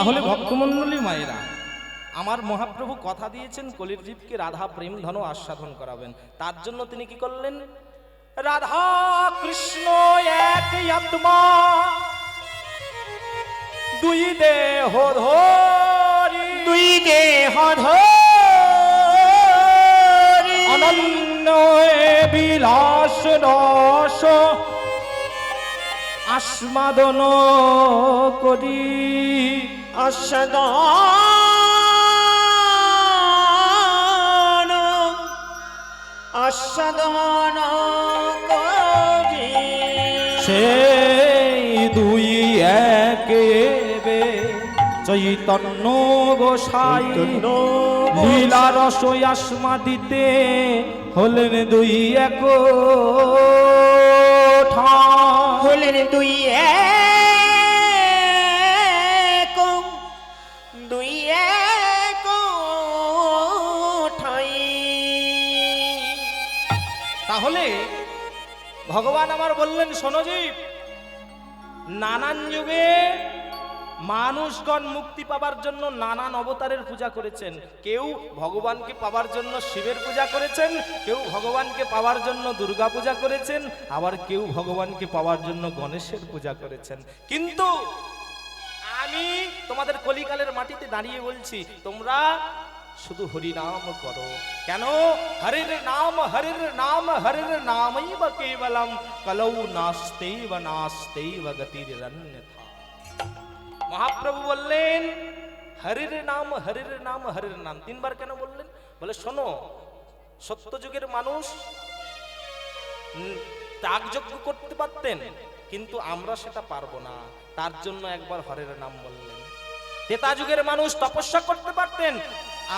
তাহলে ভক্তমণ্ডলী মায়েরা আমার মহাপ্রভু কথা দিয়েছেন কলির জীবকে রাধা প্রেম ধন আস্বাদন করাবেন। তার জন্য তিনি কি করলেন? রাধা কৃষ্ণ এক আত্মা দুই দেহ ধরি। দুই দেহ ধরি। অনন্য বিলাস রস আস্বাদন করি। আস্বাদন করি সেই দুই একে বে চৈতন্য গোসাই লীলা রসই আসমা দিতে হলেন দুই এক। হলেন দুই এক ভগবান আমার বললেন সনজীব নানান যুগে মানুষগণ মুক্তি পাবার জন্য নানান অবতারের পূজা করেছেন। কেউ ভগবানকে পাওয়ার জন্য শিবের পূজা করেছেন, কেউ ভগবানকে পাওয়ার জন্য দুর্গা পূজা করেছেন, আবার কেউ ভগবানকে পাওয়ার জন্য গণেশের পূজা করেছেন। কিন্তু আমি তোমাদের কলিকালের মাটিতে দাঁড়িয়ে বলছি, তোমরা শুধু হরিনাম করো। কেন? হরির নাম হরির নাম হরির নামই বা কেবলম। কলৌ নাস্তে বা নাস্তে বা গতির মহাপ্রভু বললেন হরির নাম হরির নাম হরির নাম। তিনবার কেন বললেন? বলে শোনো সত্যযুগের মানুষ উম, ত্যাগযজ্ঞ করতে পারতেন কিন্তু আমরা সেটা পারব না। তার জন্য একবার হরের নাম বললেন। তেতা যুগের মানুষ তপস্যা করতে পারতেন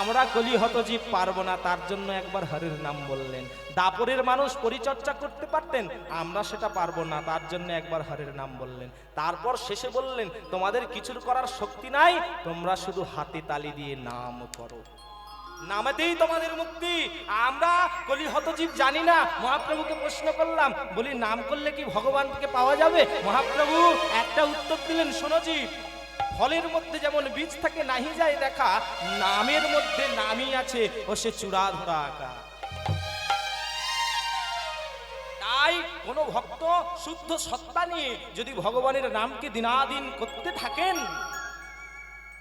আমরা কলিহত জীব পারব না, তার জন্য একবার হরের নাম বললেন। দাপরের মানুষ পরিচর্যা করতে পারতেন, আমরা সেটা পারব না, তার জন্য একবার হরের নাম বললেন। তারপর শেষে বললেন, তোমাদের কিছুর করার শক্তি নাই, তোমরা শুধু হাতে তালি দিয়ে নাম করো। নামেতেই তোমাদের মুক্তি। আমরা কলিহত জীব জানি না, মহাপ্রভুকে প্রশ্ন করলাম, বলি, নাম করলে কি ভগবানকে পাওয়া যাবে? মহাপ্রভু একটা উত্তর দিলেন, শোনো জীব ফলের মধ্যে যেমন বীজ থাকে, নাহি যায় দেখা, নামের মধ্যে নামই আছে, ও সে চূড়া ধরা আঁকা তাই কোন ভক্ত শুদ্ধ সত্তা নিয়ে যদি ভগবানের নামকে দিনাদিন করতে থাকেন,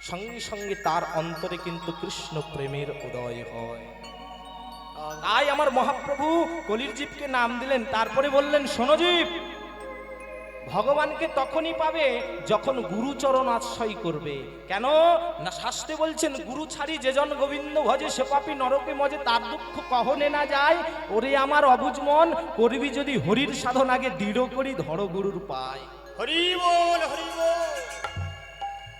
সঙ্গে সঙ্গে তার অন্তরে কিন্তু কৃষ্ণ প্রেমের উদয় হয়। তাই আমার মহাপ্রভু কলির জীবকে নাম দিলেন, তারপরে বললেন সোনজীব ভগবানকে তখনই পাবে যখন গুরুচরণ আশ্রয় করবে। কেন? না শাস্তে বলছেন, গুরু ছাড়ি যেজন গোবিন্দ ভজে সে পাপি নরকে মজে, তার দুঃখ কহনে না যায়। ওরে আমার অবুজ মন, করবি যদি হরির সাধন আগে দৃঢ় করি ধরো গুরুর পায়। হরি বল হরি বল।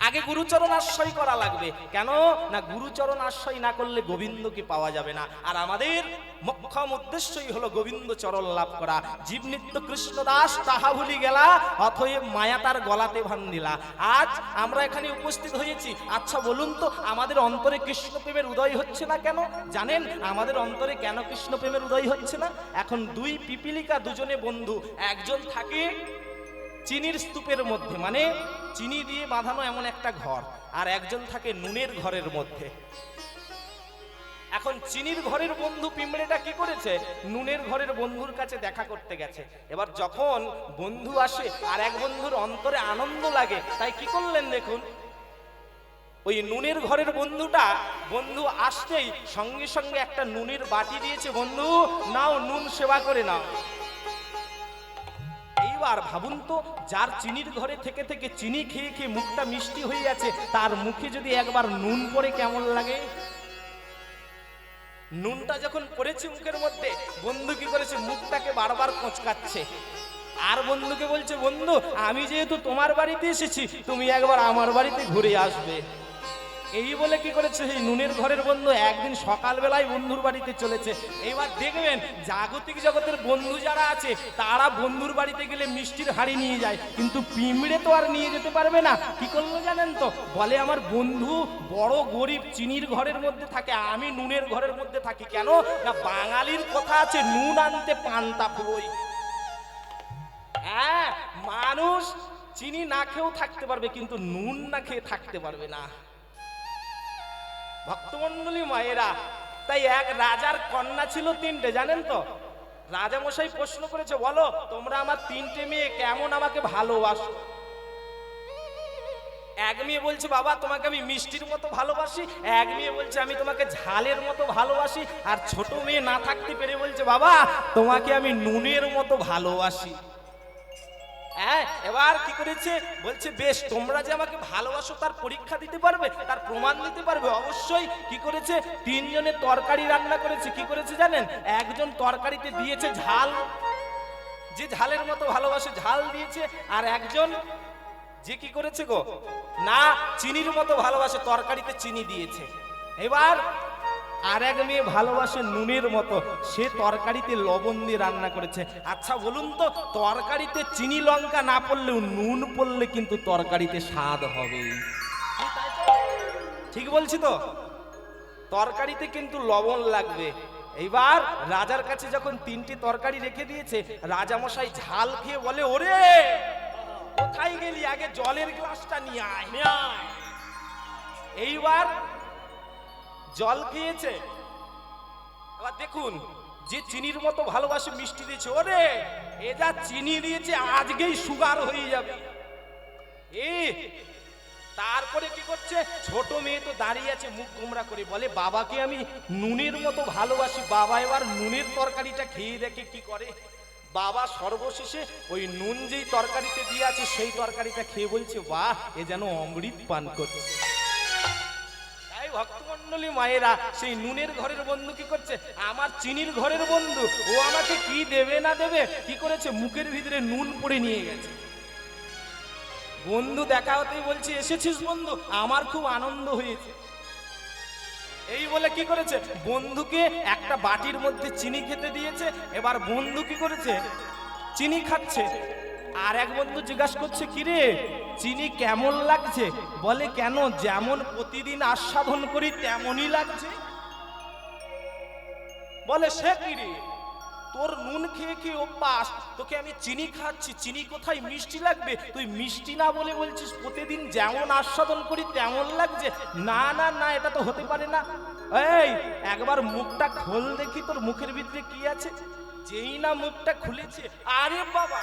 আগে গুরুচরণ আশ্রয় করা লাগবে। কেন? না, গুরুচরণ আশ্রয় না করলে গোবিন্দকে পাওয়া যাবে না। আর আমাদের মক্ষম উদ্দেশ্যই হলো গোবিন্দ চরণ লাভ করা। জীব নিত্য কৃষ্ণ দাস, তাহা ভুলি গেলা, অথয়ে মায়া তার গলাতে ভান দিলা। আজ আমরা এখানে উপস্থিত হয়েছি। আচ্ছা বলুন তো, আমাদের অন্তরে কৃষ্ণ প্রেমের উদয় হচ্ছে না কেন? জানেন, আমাদের অন্তরে কেন কৃষ্ণ প্রেমের উদয় হচ্ছে না? এখন দুই পিপিলিকা দুজনে বন্ধু, একজন থাকে চিনির স্তূপের মধ্যে। মানে চিনি দিয়ে বাঁধানো এমন একটা ঘর, আর একজন থাকে নুনের ঘরের মধ্যে। এখন চিনির ঘরের বন্ধু পিঁমড়েটা কি করেছে? নুনের ঘরের বন্ধুর কাছে দেখা করতে গেছে। এবার যখন বন্ধু আসে, আর এক বন্ধুর অন্তরে আনন্দ লাগে, তাই কি করলেন দেখুন? ওই নুনের ঘরের বন্ধুটা, বন্ধু আসতেই সঙ্গে সঙ্গে একটা নুনের বাটি দিয়েছে, বন্ধু, নাও নুন সেবা করে নাও। এইবার ভাবুন তো, যার চিনির ঘরে থেকে থেকে চিনি খেয়ে খেয়ে মুখটা মিষ্টি হয়ে আছে তার মুখে যদি একবার নুন পড়ে কেমন লাগে? নুনটা যখন পড়েছে মুখের মধ্যে, বন্ধু কি করেছে, মুখটাকে বারবার কোচকাচ্ছে। আর বন্ধুকে বলছে, বন্ধু, আমি যেহেতু তোমার বাড়িতে এসেছি, তুমি একবার আমার বাড়িতে ঘুরে আসবে। এই বলে কি করেছে? সেই নুনের ঘরের বন্ধু একদিন সকালবেলায় বন্ধুর বাড়িতে চলেছে। এবার দেখবেন জাগতিক জগতের বন্ধু যারা আছে, তারা বন্ধুর বাড়িতে গেলে মিষ্টির হাড়ি নিয়ে যায়। কিন্তু পিঁমড়ে তো আর নিয়ে যেতে পারবে না। কি করল জানেন তো? বলে, আমার বন্ধু বড় গরিব চিনির ঘরের মধ্যে থাকে, আমি নুনের ঘরের মধ্যে থাকি। কেন? না, বাঙালির কথা আছে, নুন আনতে পান্তা বই হ্যাঁ মানুষ চিনি না খেয়েও থাকতে পারবে, কিন্তু নুন না খেয়ে থাকতে পারবে না। ভক্তমন্ডলী মায়েরা, তাই এক রাজার কন্যা ছিল তিনটে, জানেন তো? রাজা মশাই প্রশ্ন করেছে, বলো, তোমরা আমার তিনটে মেয়ে কেমন আমাকে ভালোবাসো? এক মেয়ে বলছে, বাবা, তোমাকে আমি মিষ্টির মতো ভালোবাসি। এক মেয়ে বলছে, আমি তোমাকে ঝালের মতো ভালোবাসি। আর ছোট মেয়ে না থাকতে পেরে বলছে, বাবা, তোমাকে আমি নুনের মতো ভালোবাসি। হ্যাঁ এবার কি করেছে? বলছে, বেশ, তোমরা যে আমাকে ভালোবাসো, তার পরীক্ষা দিতে পারবে, তার প্রমাণ দিতে পারবে। অবশ্যই কি করেছে? তিনজনের তরকারি রান্না করেছে। কি করেছে জানেন? একজন তরকারিতে দিয়েছে ঝাল। যে ঝালের মতো ভালোবাসে, ঝাল দিয়েছে, আর একজন যে কি করেছে গো? না, চিনির মতো ভালোবাসে, তরকারিতে চিনি দিয়েছে। এবার আর এক মেয়ে ভালোবাসে নুনের মতো, সে তরকারিতে লবণ দিয়ে রান্না করেছে। আচ্ছা বলুন তো, তরকারিতে চিনি লঙ্কা না পড়লেও নুন পড়লে কিন্তু তরকারিতে স্বাদ হবে ঠিক বলছি তো? তরকারিতে কিন্তু লবণ লাগবে। এইবার রাজার কাছে যখন তিনটি তরকারি রেখে দিয়েছে, রাজামশাই ঝাল খেয়ে বলে, ওরে, কোথায় গেলি? আগে জলের গ্লাসটা নিয়ে আয়। এইবার জল খেয়েছে? এবার দেখুন, যে চিনির মতো ভালোবাসে মিষ্টি দিয়েছে, ওরে, এ যা চিনি দিয়েছে, আজকেই সুগার হয়ে যাবে। এ, তারপরে কি করছে? ছোট মেয়ে তো দাঁড়িয়ে আছে, মুখ গোমরা করে বলে, বাবাকে আমি নুনের মতো ভালোবাসি, বাবা এবার নুনের তরকারিটা খেয়ে দেখে কি করে? বাবা সর্বশেষে ওই নুন যেই তরকারিতে দিয়ে আছে, সেই তরকারিটা খেয়ে বলছে, বাহ, এ যেন অমৃত পান করছে। ভক্তমন্ডলী মায়েরা, সেই নুনের ঘরের বন্ধু কি করছে? আমার চিনির ঘরের বন্ধু, ও আমাকে কি দেবে না দেবে, কি করেছে? মুখের ভিতরে নুন পড়ে নিয়ে গেছে। বন্ধু দেখা হতেই বলছি, এসেছিস বন্ধু? আমার খুব আনন্দ হয়েছে। এই বলে কি করেছে? বন্ধুকে একটা বাটির মধ্যে চিনি খেতে দিয়েছে, এবার বন্ধু কি করেছে? চিনি খাচ্ছে। আর এক বন্ধু জিজ্ঞাসা করছে কি রে চিনি কেমন লাগছে? বলে, কেন যেমন প্রতিদিন আস্বাদন করি, তেমনই লাগছে। বলে, সে কি রে তোর নুন খেয়ে খেয়ে অভ্যাস। তোকে আমি চিনি খাচ্ছি চিনি কোথায়? মিষ্টি লাগবে? তুই মিষ্টি না বলে বলছিস, প্রতিদিন যেমন আস্বাদন করি, তেমন লাগছে। না না না, এটা তো হতে পারে না। এই, একবার মুখটা খোল দেখি, তোর মুখের ভিতরে কি আছে? যেই না মুখটা খুলেছে। আরে বাবা!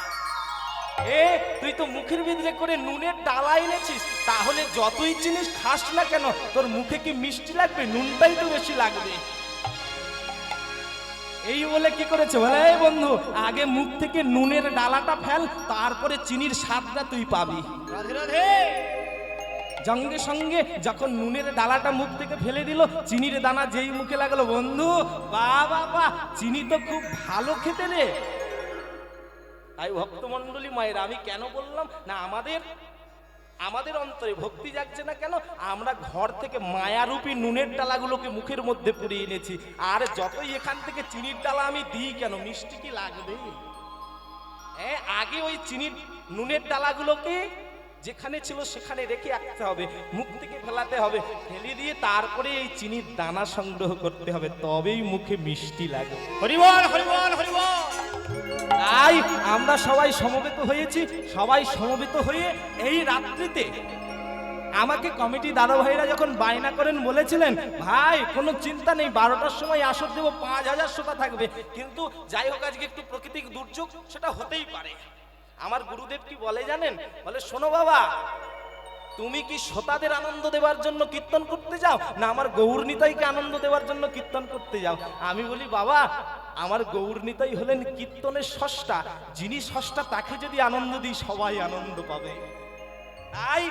এ তুই তো মুখের ভিতরে করে নুনের ডালা এনেছিস তাহলে যতই জিনিস খাস না কেন তোর মুখে কি মিষ্টি লাগবে? নুনটাই তো বেশি লাগবে। এই বলে কি করেছে? বলে এই বন্ধু আগে মুখ থেকে নুনের ডালাটা ফেল তারপরে চিনির স্বাদটা তুই পাবি। রাধে রাধে। সঙ্গে সঙ্গে যখন নুনের ডালাটা মুখ থেকে ফেলে দিল চিনির দানা যেই মুখে লাগল বন্ধু বা বাবা চিনি তো খুব ভালো খেতে রে। তাই ভক্তমণ্ডলী মায়ের, আমি কেন বললাম? না, আমাদের আমাদের অন্তরে ভক্তি যাচ্ছে না কেন? আমরা ঘর থেকে মায়ারূপী নুনের ডালাগুলোকে মুখের মধ্যে পুড়িয়ে এনেছি। আর যতই এখান থেকে চিনির ডালা আমি দিই কেন? মিষ্টি কি লাগবে? হ্যাঁ আগে ওই চিনির, নুনের ডালাগুলোকে যেখানে ছিল সেখানে রেখে রাখতে হবে, মুখ থেকে ফেলাতে হবে, ফেলে দিয়ে তারপরে এই চিনির দানা সংগ্রহ করতে হবে, তবেই মুখে মিষ্টি লাগে। হরিবল হরিবল! তাই আমরা সবাই সমবেত হয়েছি, সবাই সমবেত হয়ে এই রাত্রিতে আমাকে কমিটি দাদা ভাইরা যখন বায়না করেন, বলেছিলেন, ভাই, কোনো চিন্তা নেই, বারোটার সময় আসর দেবো, পাঁচ হাজার শ্রোতা থাকবে। কিন্তু যাই হোক, আজকে একটু প্রাকৃতিক দুর্যোগ, সেটা হতেই পারে। আমার গুরুদেব কি বলে জানেন? বলে, শোনো বাবা তুমি কি শ্রোতাদের আনন্দ দেওয়ার জন্য কীর্তন করতে যাও? না, আমার গৌর নিতাইকে আনন্দ দেওয়ার জন্য কীর্তন করতে যাও? আমি বলি, বাবা, আমার গৌরনিতাই হলেন কীর্তনের ষষ্ঠা। যিনি ষষ্ঠা, তাকে যদি আনন্দ দিই, সবাই আনন্দ পাবে। তাই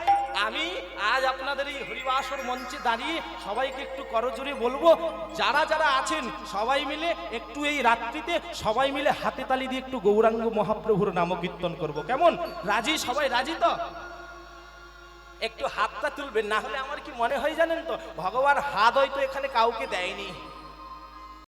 আমি আজ আপনাদের এই হরিবাসর মঞ্চে দাঁড়িয়ে সবাইকে একটু করজোরে বলব, যারা যারা আছেন, সবাই মিলে একটু এই রাত্রিতে সবাই মিলে হাতে তালি দিয়ে একটু গৌরাঙ্গ মহাপ্রভুর নাম কীর্তন করব। কেমন? রাজি? সবাই রাজি তো? একটু হাতটা তুলবেন, না হলে আমার কি মনে হয় জানেন তো? ভগবান হাত হয়তো এখানে কাউকে দেয়নি।